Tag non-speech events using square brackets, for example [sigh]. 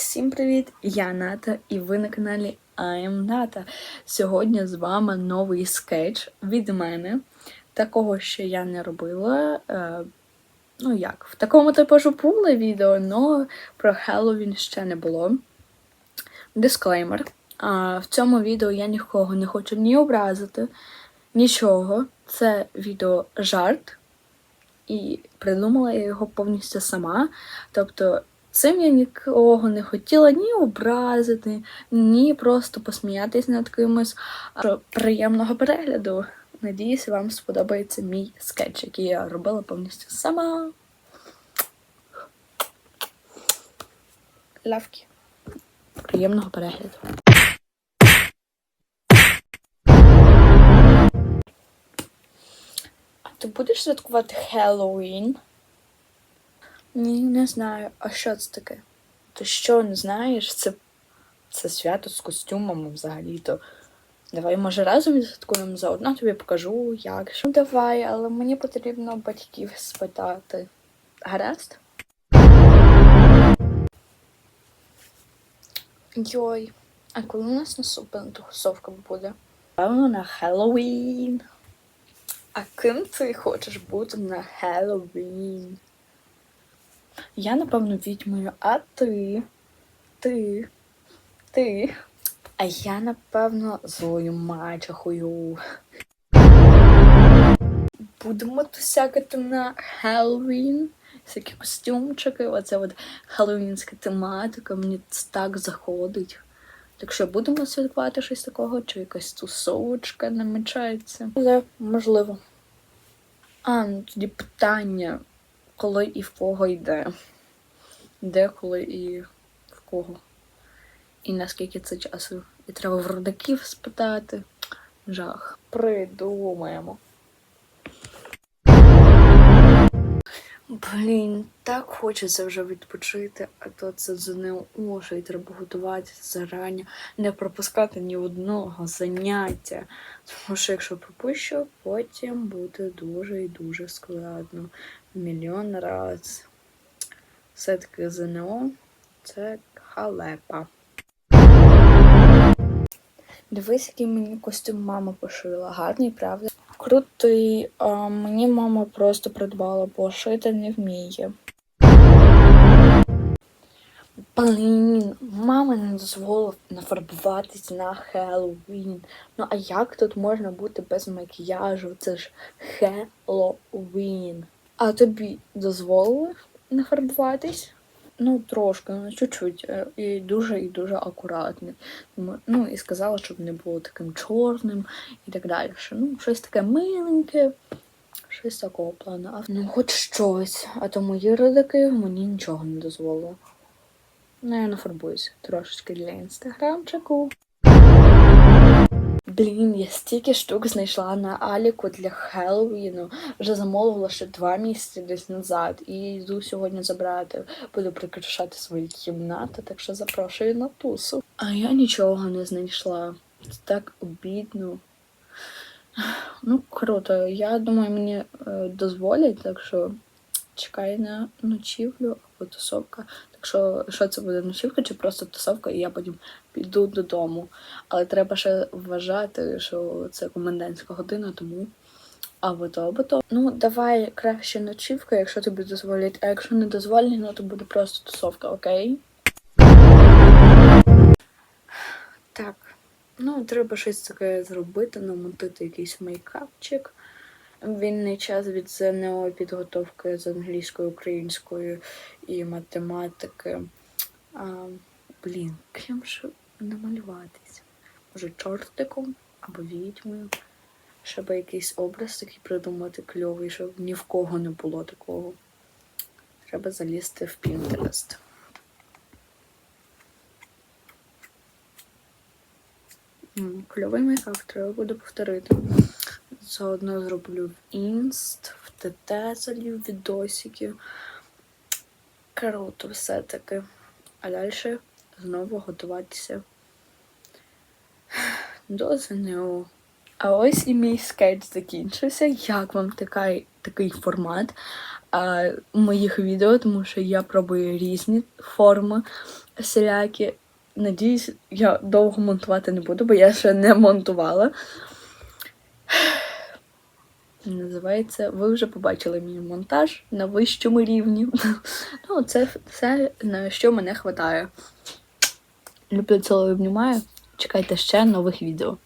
Всім привіт! Я Ната, і ви на каналі I am Ната. Сьогодні з вами новий скетч від мене. Такого ще я не робила. Е, ну як, в такому типу було відео, але про Хеллоуін ще не було. Дисклеймер. В цьому відео я нікого не хочу ні образити, нічого. Це відео жарт. І придумала я його повністю сама. Тобто Цим я нікого не хотіла ні образити, ні просто посміятись над кимось. Приємного перегляду. Надіюсь, вам сподобається мій скетч, який я робила повністю сама. Лавки. Приємного перегляду. А ти будеш святкувати Хеллоуін? Ні, не знаю. А що це таке? Ти що не знаєш? Це, це свято з костюмами взагалі-то. Давай, може, разом відсвяткуємо заодно тобі покажу, як. Ну, давай, але мені потрібно батьків спитати. Гаразд? Йой, а коли у нас наступна тусовка буде? Певно, на Хеллоуін. А ким ти хочеш бути на Хеллоуін? Я, напевно, відьмою, а ти? Ти? Ти? А я, напевно, злою мачехою. Будемо тусякати на Хеллоуін. Всякі костюмчики, оце от хеллоуінська тематика, мені це так заходить. Так що будемо святкувати щось такого, чи якась тусовочка намічається? Але можливо. А, ну тоді питання коли і в кого йде. Де, коли і в кого. І наскільки це часу. І треба в родаків спитати. Жах. Придумаємо. Блін, так хочеться вже відпочити, а то це ЗНО, і треба готуватися зарані, не пропускати ні одного заняття. Тому що якщо пропущу, потім буде дуже і дуже складно. Мільйон раз. Все-таки ЗНО це халепа. Дивись, який мені костюм мама пошила. Гарний, правда? Крутий. А, мені мама просто придбала, бо шити не вміє. Блін, мама не дозволила нафарбуватись на Хеллоуін. Ну а як тут можна бути без макіяжу? Це ж Хеллоуін. А тобі дозволили нафарбуватись? Ну, трошки, ну чуть-чуть. е, І дуже і дуже акуратно. Тому- Ну, і сказала, щоб не було таким чорним і так далі. Ну, щось таке миленьке, щось такого плану. А, Ну, хоч щось. А то мої родики мені нічого не дозволили. Ну, я нафарбуюся трошечки для інстаграмчику. Блін, я стільки штук знайшла на Аліку для Хеллоуіну. Вже замовила ще два місяці десь назад. І йду сьогодні забрати. Буду прикрашати свої кімнати, так що запрошую на тусу. А я нічого не знайшла. Це так обідно. Ну, круто. Я думаю, мені е, дозволять, так що чекай на ночівлю або тусовка. Так що, що це буде ночівка чи просто тусовка, і я потім піду додому. Але треба ще вважати, що це комендантська година, тому або то, або то. Ну, давай краще ночівка, якщо тобі дозволять, а якщо не дозволять, ну то буде просто тусовка, окей? Так. Ну, треба щось таке зробити, намотити якийсь мейкапчик. Вільний час від ЗНО підготовки з англійської, української і математики. А, блін, ким ж намалюватись? Може, чортиком або відьмою. Щоб якийсь образ такий придумати кльовий, щоб ні в кого не було такого. Треба залізти в Pinterest. Кльовий мейкап треба буде повторити. Заодно зроблю в інст, в ТТ залів відосики. Круто все-таки. А далі знову готуватися до ЗНО. А ось і мій скетч закінчився. Як вам такий, такий формат? а, моїх відео, тому що я пробую різні форми всілякі. Надіюсь, я довго монтувати не буду, бо я ще не монтувала. Називається, ви вже побачили мій монтаж на вищому рівні. [laughs] Ну, це все, на що мене хватає. Люблю цілую обнімаю. Чекайте ще нових відео.